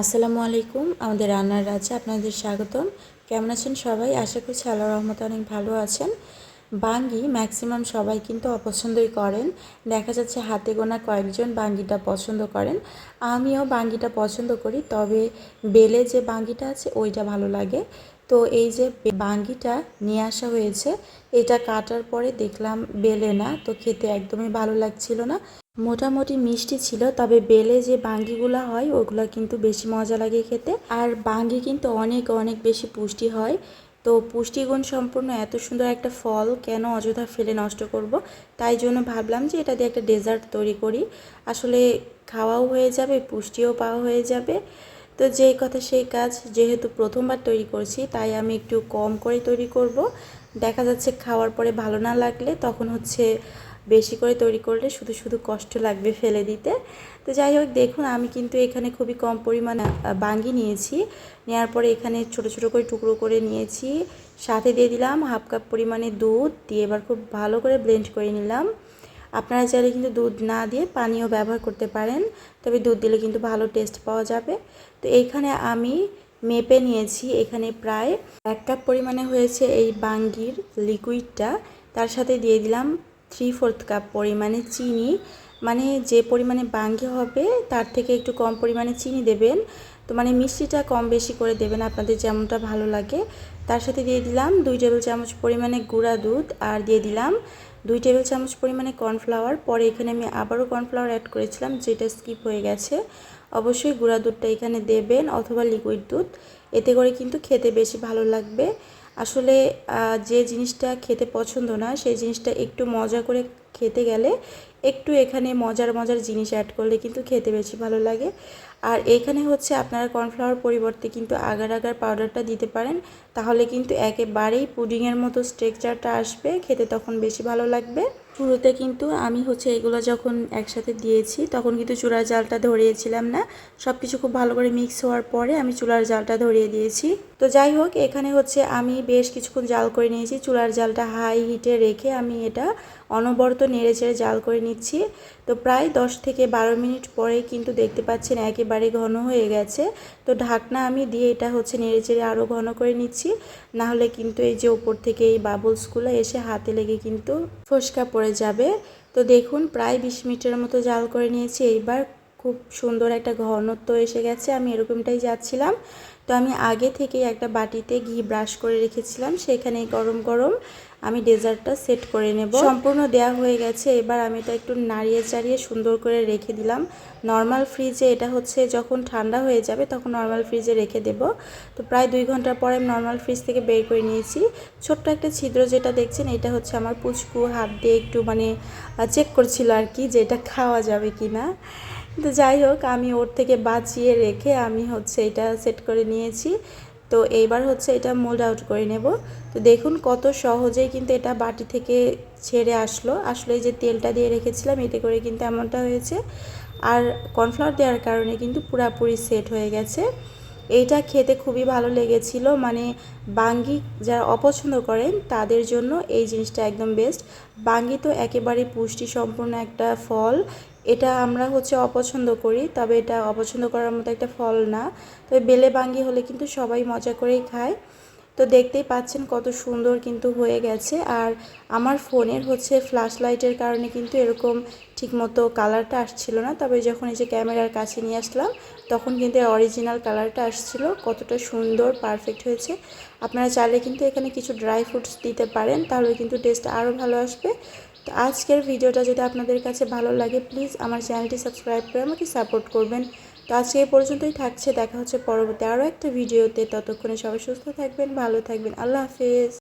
আসসালামু আলাইকুম, আমাদের রান্নার রাজ্যে আপনাদের স্বাগতম। কেমন আছেন সবাই? আশা করছি আল্লাহ রহমতে অনেক ভালো আছেন। বাঙ্গি ম্যাক্সিমাম সবাই কিন্তু অপছন্দই করেন। দেখা যাচ্ছে হাতে গোনা কয়েকজন বাঙ্গিটা পছন্দ করেন। আমিও বাঙ্গিটা পছন্দ করি, তবে বেলে যে বাঙ্গিটা আছে, ওইটা ভালো লাগে। তো এই যে বাঙ্গিটা নিয়ে আসা হয়েছে, এটা কাটার পরে দেখলাম বেলে না, তো খেতে একদমই ভালো লাগছিল না। মোটামুটি মিষ্টি ছিল, তবে বেলে যে বাঙ্গিগুলো হয়, ওগুলো কিন্তু বেশি মজা লাগে খেতে। আর বাঙ্গি কিন্তু অনেক অনেক বেশি পুষ্টি হয়। তো পুষ্টিগুণ সম্পূর্ণ এত সুন্দর একটা ফল কেন অযথা ফেলে নষ্ট করব? তাই জন্য ভাবলাম যে এটা দিয়ে একটা ডেজার্ট তৈরি করি। আসলে খাওয়াও হয়ে যাবে, পুষ্টিও পাওয়া হয়ে যাবে। তো যেই কথা সেই কাজ, যেহেতু প্রথমবার তৈরি করছি, তাই আমি একটু কম করে তৈরি করব। দেখা যাচ্ছে খাওয়ার পরে ভালো না লাগলে তখন হচ্ছে বেশি করে তৈরি করলে শুধু শুধু কষ্ট লাগবে ফেলে দিতে। তো যাই হোক, দেখুন, আমি কিন্তু এখানে খুবই কম পরিমাণে বাঙ্গি নিয়েছি। নেওয়ার পরে এখানে ছোট ছোট করে টুকরো করে নিয়েছি। সাথে দিয়ে দিলাম হাফ কাপ পরিমাণে দুধ, দিয়ে এবার খুব ভালো করে ব্লেন্ড করে নিলাম। আপনারা চাইলে কিন্তু দুধ না দিয়ে পানিও ব্যবহার করতে পারেন, তবে দুধ দিলে কিন্তু ভালো টেস্ট পাওয়া যাবে। তো এইখানে আমি মেপে নিয়েছি, এখানে প্রায় এক কাপ পরিমাণে হয়েছে এই বাঙ্গির লিকুইডটা তার সাথে দিয়ে দিলাম থ্রি ফোর্থ কাপ পরিমাণে চিনি মানে যে পরিমাণে বাঙ্গি হবে তার থেকে একটু কম পরিমাণে চিনি দেবেন। তো মানে মিষ্টিটা কম বেশি করে দেবেন আপনাদের যেমনটা ভালো লাগে। তার সাথে দিয়ে দিলাম দুই টেবিল চামচ পরিমাণে গুঁড়া দুধ আর দিয়ে দিলাম দুই টেবিল চামচ পরিমাণে কর্নফ্লাওয়ার। পরে এখানে আমি আবারও কর্নফ্লাওয়ার অ্যাড করেছিলাম, যেটা স্কিপ হয়ে গেছে। অবশ্যই গুঁড়া দুধটা এখানে দেবেন অথবা লিকুইড দুধ। এতে করে কিন্তু খেতে বেশি ভালো লাগবে। আসলে যে জিনিসটা খেতে পছন্দ না সেই জিনিসটা একটু মজা করে খেতে গেলে একটু এখানে মজার মজার জিনিস অ্যাড করলে কিন্তু খেতে বেশি ভালো লাগে। আর এখানে হচ্ছে আপনারা কর্নফ্লাওয়ার পরিবর্তে কিন্তু আগার আগার পাউডারটা দিতে পারেন। তাহলে কিন্তু একেবারেই পুডিংয়ের মতো স্ট্রেকচারটা আসবে, খেতে তখন বেশি ভালো লাগবে। শুরুতে কিন্তু আমি হচ্ছে এগুলো যখন একসাথে দিয়েছি, তখন কিন্তু চুলার জালটা ধরিয়েছিলাম না। সব কিছু খুব ভালো করে মিক্স হওয়ার পরে আমি চুলার জালটা ধরিয়ে দিয়েছি। তো যাই হোক, এখানে হচ্ছে আমি বেশ কিছুক্ষণ জাল করে নিয়েছি। চুলার জালটা হাই হিটে রেখে আমি এটা অনবরত নেড়ে চেড়ে জাল করে নিচ্ছি। তো প্রায় দশ থেকে বারো মিনিট পরে কিন্তু দেখতে পাচ্ছেন একেবারে ঘন হয়ে গেছে। তো ঢাকনা আমি দিয়ে এটা হচ্ছে নেড়ে চেড়ে আরও ঘন করে নিচ্ছি। নাহলে কিন্তু এই যে ওপর থেকে এই বাবলসগুলো এসে হাতে লেগে কিন্তু ফসকা পড়ে যাবে। তো দেখুন, প্রায় বিশ মিনিটের মতো জাল করে নিয়েছি। এইবার খুব সুন্দর একটা ঘনত্ব এসে গেছে। আমি এরকমটাই যাচ্ছিলাম। তো আমি আগে থেকে একটা বাটিতে ঘি ব্রাশ করে রেখেছিলাম সেখানে গরম গরম আমি ডেজার্টটা সেট করে নেব। সম্পূর্ণ দেয়া হয়ে গেছে, এবার আমি এটা একটু নাড়িয়ে চাড়িয়ে সুন্দর করে রেখে দিলাম। নর্মাল ফ্রিজে এটা হচ্ছে যখন ঠান্ডা হয়ে যাবে তখন নর্মাল ফ্রিজে রেখে দেব। তো প্রায় দুই ঘণ্টা পরে আমি নর্মাল ফ্রিজ থেকে বের করে নিয়েছি। ছোট্ট একটা ছিদ্র যেটা দেখছেন, এটা হচ্ছে আমার পুচকু হাত দিয়ে একটু মানে চেক করছিল আর কি যে এটা খাওয়া যাবে কি না তো যাই হোক, আমি ওর থেকে বাঁচিয়ে রেখে আমি হচ্ছে এটা সেট করে নিয়েছি। তো এইবার হচ্ছে এটা মোল্ড আউট করে নেব। তো দেখুন কত সহজেই কিন্তু এটা বাটি থেকে ছেড়ে আসলো। আসলে যে তেলটা দিয়ে রেখেছিলাম, এতে করে কিন্তু এমনটা হয়েছে। আর কর্নফ্লাওয়ার দেওয়ার কারণে কিন্তু পুরাপুরি সেট হয়ে গেছে। এইটা খেতে খুবই ভালো লেগেছিল। মানে বাঙ্গি যারা অপছন্দ করেন, তাদের জন্য এই জিনিসটা একদম বেস্ট বাঙ্গি তো একেবারে পুষ্টি সম্পূর্ণ একটা ফল। এটা আমরা হচ্ছে অপছন্দ করি, তবে এটা অপছন্দ করার মতো একটা ফল না। তবে বেলে বাঙ্গি হলে কিন্তু সবাই মজা করেই খায়। তো দেখতেই পাচ্ছেন কত সুন্দর কিন্তু হয়ে গেছে। আর আমার ফোনের হচ্ছে ফ্ল্যাশ লাইটের কারণে কিন্তু এরকম ঠিকমতো কালারটা আসছিল না। তবে যখন এই যে ক্যামেরার কাছে নিয়ে আসলাম, তখন কিন্তু এর অরিজিনাল কালারটা আসছিল। কতটা সুন্দর পারফেক্ট হয়েছে। আপনারা চাইলে কিন্তু এখানে কিছু ড্রাই ফ্রুটস দিতে পারেন, তাহলে কিন্তু টেস্ট আরও ভালো আসবে। তো আজকের ভিডিওটা যদি আপনাদের কাছে ভালো লাগে প্লিজ আমার চ্যানেলটি সাবস্ক্রাইব করে আমাকে সাপোর্ট করবেন। তো আজকে এই পর্যন্তই থাকছে, দেখা হচ্ছে পরবর্তী আরও একটা ভিডিওতে। ততক্ষণে সবাই সুস্থ থাকবেন, ভালো থাকবেন। আল্লাহ হাফেজ।